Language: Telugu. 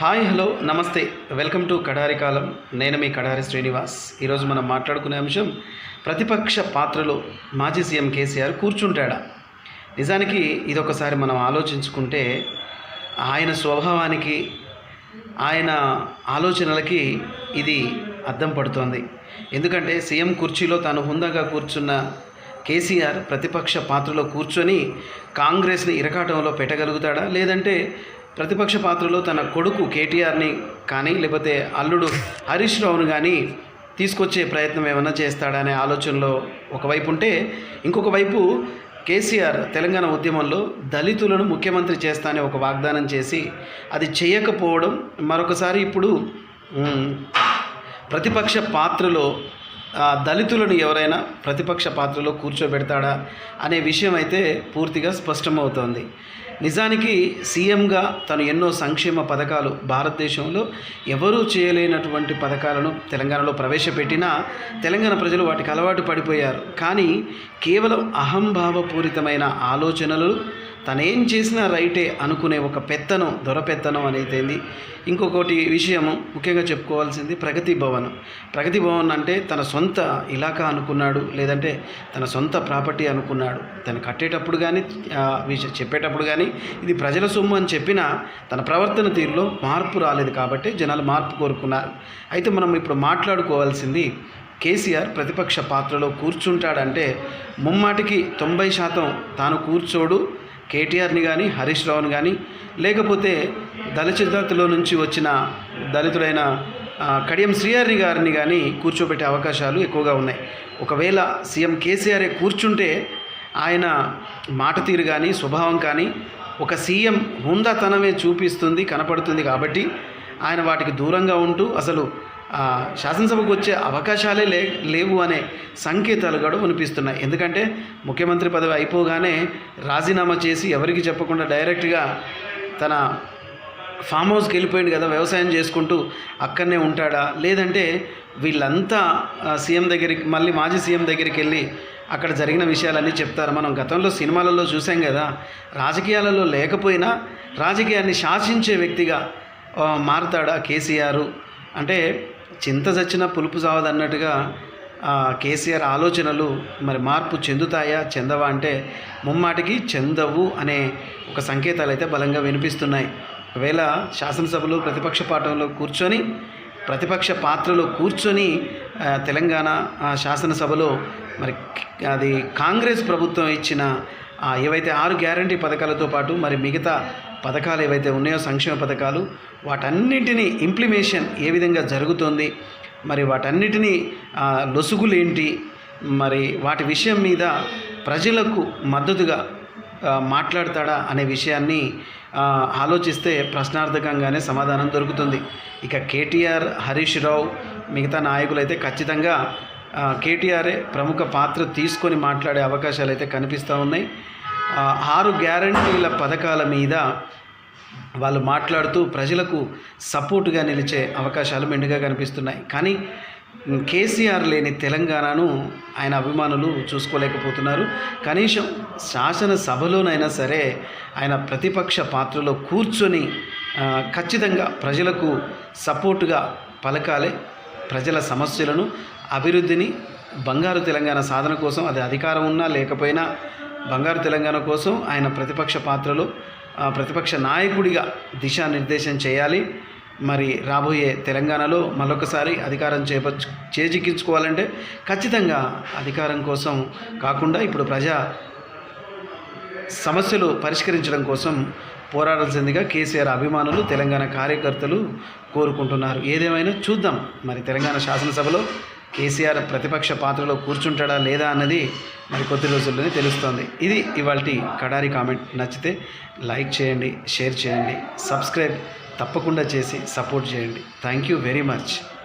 హాయ్ హలో నమస్తే. Welcome to Kadari Kalam. నేను మీ కడారి శ్రీనివాస్. ఈరోజు మనం మాట్లాడుకునే అంశం ప్రతిపక్ష పాత్రలో మాజీ సీఎం కేసీఆర్ కూర్చుంటాడా? నిజానికి ఇదొకసారి మనం ఆలోచించుకుంటే ఆయన స్వభావానికి ఆయన ఆలోచనలకి ఇది అద్దం పడుతోంది. ఎందుకంటే సీఎం కుర్చీలో తాను హుందాగా కూర్చున్న కేసీఆర్ ప్రతిపక్ష పాత్రలో కూర్చొని కాంగ్రెస్ని ఇరకాటంలో పెట్టగలుగుతాడా? లేదంటే ప్రతిపక్ష పాత్రలో తన కొడుకు కేటీఆర్ని కానీ లేకపోతే అల్లుడు హరీష్ రావును కానీ తీసుకొచ్చే ప్రయత్నం ఏమైనా చేస్తాడా అనే ఆలోచనలో ఒకవైపు ఉంటే ఇంకొక వైపు కేసీఆర్ తెలంగాణ ఉద్యమంలో దళితులను ముఖ్యమంత్రి చేస్తానే ఒక వాగ్దానం చేసి అది చేయకపోవడం మరొకసారి ఇప్పుడు ప్రతిపక్ష పాత్రలో దళితులను ఎవరైనా ప్రతిపక్ష పాత్రలో కూర్చోబెడతాడా అనే విషయం అయితే పూర్తిగా స్పష్టమవుతోంది. నిజానికి సీఎంగా తను ఎన్నో సంక్షేమ పథకాలు భారతదేశంలో ఎవరూ చేయలేనటువంటి పథకాలను తెలంగాణలో ప్రవేశపెట్టినా తెలంగాణ ప్రజలు వాటికి అలవాటు పడిపోయారు. కానీ కేవలం అహంభావపూరితమైన ఆలోచనలు తనేం చేసినా రైటే అనుకునే ఒక పెత్తనం దొరపెత్తనం అనేది ఇంకొకటి విషయము ముఖ్యంగా చెప్పుకోవాల్సింది ప్రగతి భవన్. ప్రగతి భవన్ అంటే తన సొంత ఇలాకా అనుకున్నాడు లేదంటే తన సొంత ప్రాపర్టీ అనుకున్నాడు. తను కట్టేటప్పుడు కానీ చెప్పేటప్పుడు కానీ ఇది ప్రజల సొమ్ము అని చెప్పినా తన ప్రవర్తన తీరులో మార్పు రాలేదు కాబట్టి జనాలు మార్పు కోరుకున్నారు. అయితే మనం ఇప్పుడు మాట్లాడుకోవాల్సింది కేసీఆర్ ప్రతిపక్ష పాత్రలో కూర్చుంటాడంటే ముమ్మాటికి తొంభై శాతం తాను కూర్చోడు కేటీఆర్ని కానీ హరీష్ రావుని కానీ లేకపోతే దళితులతో నుంచి వచ్చిన దళితుడైన కడియం శ్రీహరి గారిని కానీ కూర్చోబెట్టే అవకాశాలు ఎక్కువగా ఉన్నాయి. ఒకవేళ సీఎం కేసీఆరే కూర్చుంటే ఆయన మాట తీరు కానీ స్వభావం కానీ ఒక సీఎం హుందాతనమే చూపిస్తుంది కనపడుతుంది కాబట్టి ఆయన వాటికి దూరంగా ఉంటూ అసలు శాసనసభకు వచ్చే అవకాశాలే లే లేవు అనే సంకేతాలు కూడా వినిపిస్తున్నాయి. ఎందుకంటే ముఖ్యమంత్రి పదవి అయిపోగానే రాజీనామా చేసి ఎవరికి చెప్పకుండా డైరెక్ట్గా తన ఫామ్ హౌస్కి వెళ్ళిపోయింది కదా వ్యవసాయం చేసుకుంటూ అక్కడనే ఉంటాడా? లేదంటే వీళ్ళంతా సీఎం దగ్గరికి మళ్ళీ మాజీ సీఎం దగ్గరికి వెళ్ళి అక్కడ జరిగిన విషయాలన్నీ చెప్తారు. మనం గతంలో సినిమాలలో చూసాం కదా రాజకీయాలలో లేకపోయినా రాజకీయాన్ని శాసించే వ్యక్తిగా మారుతాడా కేసీఆర్? అంటే చింత చచ్చిన పులుపు సావదన్నట్టుగా కేసీఆర్ ఆలోచనలు మరి మార్పు చెందుతాయా చెందవా అంటే ముమ్మాటికి చెందవు అనే ఒక సంకేతాలు అయితే బలంగా వినిపిస్తున్నాయి. ఒకవేళ శాసనసభలో ప్రతిపక్ష పాఠంలో కూర్చొని ప్రతిపక్ష పాత్రలో కూర్చొని తెలంగాణ శాసనసభలో మరి అది కాంగ్రెస్ ప్రభుత్వం ఇచ్చిన ఏవైతే ఆరు గ్యారంటీ పథకాలతో పాటు మరి మిగతా పథకాలు ఏవైతే ఉన్నాయో సంక్షేమ పథకాలు వాటన్నిటినీ ఇంప్లిమేషన్ ఏ విధంగా జరుగుతోంది మరి వాటన్నిటినీ లొసుగులేంటి మరి వాటి విషయం మీద ప్రజలకు మద్దతుగా మాట్లాడతాడా అనే విషయాన్ని ఆలోచిస్తే ప్రశ్నార్థకంగానే సమాధానం దొరుకుతుంది. ఇక కేటీఆర్ హరీష్ రావు మిగతా నాయకులు అయితే ఖచ్చితంగా కేటీఆరే ప్రముఖ పాత్ర తీసుకొని మాట్లాడే అవకాశాలు అయితే కనిపిస్తూ ఉన్నాయి. ఆరు గ్యారంటీల పథకాల మీద వాళ్ళు మాట్లాడుతూ ప్రజలకు సపోర్టుగా నిలిచే అవకాశాలు మెండుగా కనిపిస్తున్నాయి. కానీ కేసీఆర్ లేని తెలంగాణను ఆయన అభిమానులు చూసుకోలేకపోతున్నారు. కనీసం శాసనసభలోనైనా సరే ఆయన ప్రతిపక్ష పాత్రలో కూర్చొని ఖచ్చితంగా ప్రజలకు సపోర్టుగా పలకాలి ప్రజల సమస్యలను. అభివృద్ధిని బంగారు తెలంగాణ సాధన కోసం అది అధికారం ఉన్నా లేకపోయినా బంగారు తెలంగాణ కోసం ఆయన ప్రతిపక్ష పాత్రలో ప్రతిపక్ష నాయకుడిగా దిశానిర్దేశం చేయాలి. మరి రాబోయే తెలంగాణలో మరొకసారి అధికారం చేప చేజిక్కించుకోవాలంటే ఖచ్చితంగా అధికారం కోసం కాకుండా ఇప్పుడు ప్రజా సమస్యలు పరిష్కరించడం కోసం పోరాడాల్సిందిగా కేసీఆర్ అభిమానులు తెలంగాణ కార్యకర్తలు కోరుకుంటున్నారు. ఏదేమైనా చూద్దాం. మరి తెలంగాణ శాసనసభలో కేసీఆర్ ప్రతిపక్ష పాత్రలో కూర్చుంటాడా లేదా అన్నది మరి కొద్ది రోజుల్లోనే తెలుస్తోంది. ఇది ఇవాళ కడారి కామెంట్. నచ్చితే లైక్ చేయండి షేర్ చేయండి సబ్స్క్రైబ్ తప్పకుండా చేసి సపోర్ట్ చేయండి. Thank you very much.